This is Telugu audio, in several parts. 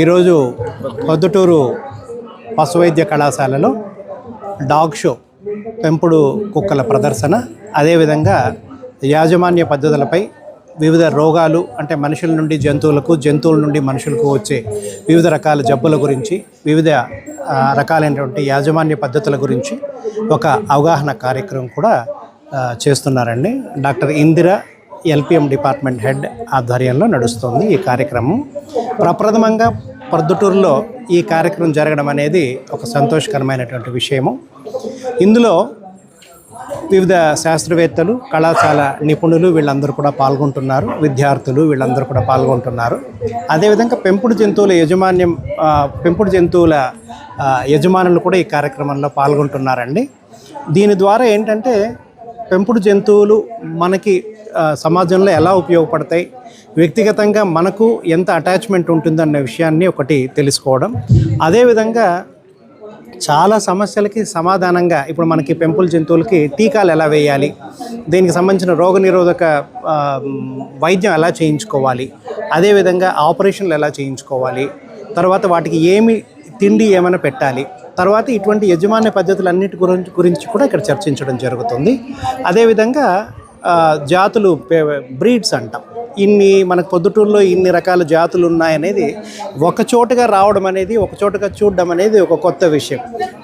ఈరోజు పొద్దుటూరు పశు వైద్య కళాశాలలో డాగ్ షో పెంపుడు కుక్కల ప్రదర్శన అదేవిధంగా యాజమాన్య పద్ధతులపై వివిధ రోగాలు అంటే మనుషుల నుండి జంతువులకు జంతువుల నుండి మనుషులకు వచ్చే వివిధ రకాల జబ్బుల గురించి వివిధ రకాలైనటువంటి యాజమాన్య పద్ధతుల గురించి ఒక అవగాహన కార్యక్రమం కూడా చేస్తున్నారండి. Doctor Indira LPM department head ఆధ్వర్యంలో నడుస్తుంది ఈ కార్యక్రమం. ప్రప్రథమంగా ప్రొద్దుటూరులో ఈ కార్యక్రమం జరగడం అనేది ఒక సంతోషకరమైనటువంటి విషయము. ఇందులో వివిధ శాస్త్రవేత్తలు కళాశాల నిపుణులు వీళ్ళందరూ కూడా పాల్గొంటున్నారు విద్యార్థులు వీళ్ళందరూ కూడా పాల్గొంటున్నారు. అదేవిధంగా పెంపుడు జంతువుల యజమాన్యం పెంపుడు జంతువుల యజమానులు కూడా ఈ కార్యక్రమంలో పాల్గొంటున్నారండి. దీని ద్వారా ఏంటంటే పెంపుడు జంతువులు మనకి సమాజంలో ఎలా ఉపయోగపడతాయి? వ్యక్తిగతంగా మనకు ఎంత అటాచ్మెంట్ ఉంటుందన్న విషయాన్ని ఒకటి తెలుసుకోవడం. అదేవిధంగా చాలా సమస్యలకి సమాధానంగా ఇప్పుడు మనకి పెంపుడు జంతువులకి టీకాలు ఎలా వేయాలి? దీనికి సంబంధించిన రోగనిరోధక వైద్యం ఎలా చేయించుకోవాలి? అదేవిధంగా ఆపరేషన్లు ఎలా చేయించుకోవాలి? తర్వాత వాటికి ఏమి తిండి ఏమైనా పెట్టాలి? తర్వాత ఇటువంటి యజమాన్య పద్ధతులన్నిటి గురించి గురించి కూడా ఇక్కడ చర్చించడం జరుగుతుంది. అదేవిధంగా జాతులు బ్రీడ్స్ అంటాం. ఇన్ని మనకు పొద్దుటూరులో ఇన్ని రకాల జాతులు ఉన్నాయనేది ఒకచోటగా రావడం అనేది ఒకచోటగా చూడడం అనేది ఒక కొత్త విషయం.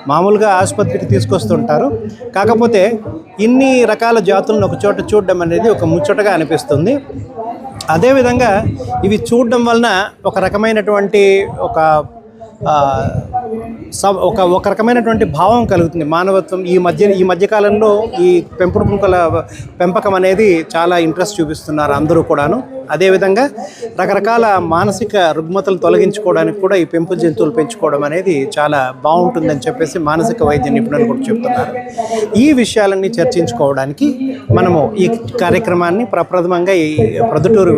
మామూలుగా ఆసుపత్రికి తీసుకొస్తుంటారు. కాకపోతే ఇన్ని రకాల జాతులను ఒకచోట చూడడం అనేది ఒక ముచ్చటగా అనిపిస్తుంది. అదేవిధంగా ఇవి చూడడం వలన ఒక రకమైనటువంటి ఒక ఒక ఒక రకమైనటువంటి భావం కలుగుతుంది. మానవత్వం ఈ మధ్య ఈ మధ్యకాలంలో ఈ పెంపుడు పుంకల పెంపకం అనేది చాలా ఇంట్రెస్ట్ చూపిస్తున్నారు అందరూ కూడాను. అదేవిధంగా రకరకాల మానసిక రుగ్మతలు తొలగించుకోవడానికి కూడా ఈ పెంపుడు జంతువులు పెంచుకోవడం అనేది చాలా బాగుంటుందని చెప్పేసి మానసిక వైద్య నిపుణులు కూడా చెప్తున్నారు. ఈ విషయాలన్నీ చర్చించుకోవడానికి మనము ఈ కార్యక్రమాన్ని ప్రప్రథమంగా ఈ ప్రొద్దుటూరు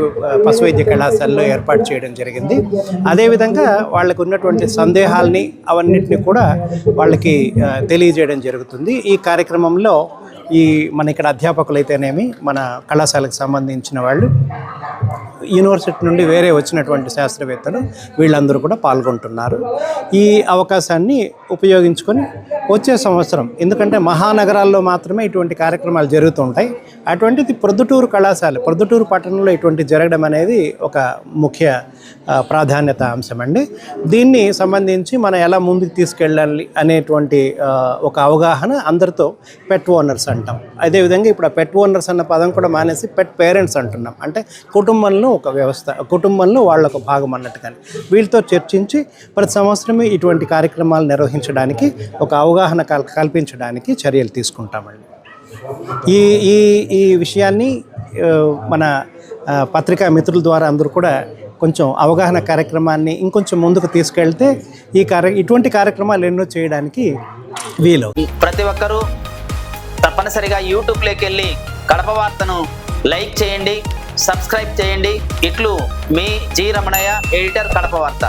పశు వైద్య కళాశాలలో ఏర్పాటు చేయడం జరిగింది. అదేవిధంగా వాళ్ళకు ఉన్నటువంటి సందేహాల్ని అవన్నిటిని కూడా వాళ్ళకి తెలియజేయడం జరుగుతుంది. ఈ కార్యక్రమంలో ఈ మన ఇక్కడ అధ్యాపకులు అయితేనేమి మన కళాశాలకు సంబంధించిన వాళ్ళు యూనివర్సిటీ నుండి వేరే వచ్చినటువంటి శాస్త్రవేత్తలు వీళ్ళందరూ కూడా పాల్గొంటున్నారు. ఈ అవకాశాన్ని ఉపయోగించుకొని వచ్చే సంవత్సరం. ఎందుకంటే మహానగరాల్లో మాత్రమే ఇటువంటి కార్యక్రమాలు జరుగుతుంటాయి. అటువంటిది ప్రొద్దుటూరు కళాశాల ప్రొద్దుటూరు పట్టణంలో ఇటువంటి జరగడం అనేది ఒక ముఖ్య ప్రాధాన్యత అంశం అండి. దీన్ని సంబంధించి మనం ఎలా ముందుకు తీసుకెళ్ళాలి అనేటువంటి ఒక అవగాహన అందరితో పెట్ ఓనర్స్ అంటాం. అదేవిధంగా ఇప్పుడు ఆ పెట్ ఓనర్స్ అన్న పదం కూడా మానేసి పెట్ పేరెంట్స్ అంటున్నాం. అంటే కుటుంబంలో ఒక వ్యవస్థ కుటుంబంలో వాళ్ళ ఒక భాగం అన్నట్టుగాని. వీళ్ళతో చర్చించి ప్రతి సంవత్సరమే ఇటువంటి కార్యక్రమాలు నిర్వహించడానికి ఒక అవగాహన అవగాహన కల్ కల్పించడానికి చర్యలు తీసుకుంటామండి. ఈ ఈ ఈ విషయాన్ని మన పత్రికా మిత్రుల ద్వారా అందరూ కూడా కొంచెం అవగాహన కార్యక్రమాన్ని ఇంకొంచెం ముందుకు తీసుకెళ్తే ఈ కార్య ఇటువంటి కార్యక్రమాలు ఎన్నో చేయడానికి వీలు ప్రతి ఒక్కరూ తప్పనిసరిగా యూట్యూబ్లోకి వెళ్ళి కడప వార్తను లైక్ చేయండి సబ్స్క్రైబ్ చేయండి. ఇట్లు మీ జి రమణయ్య ఎడిటర్ కడప వార్త.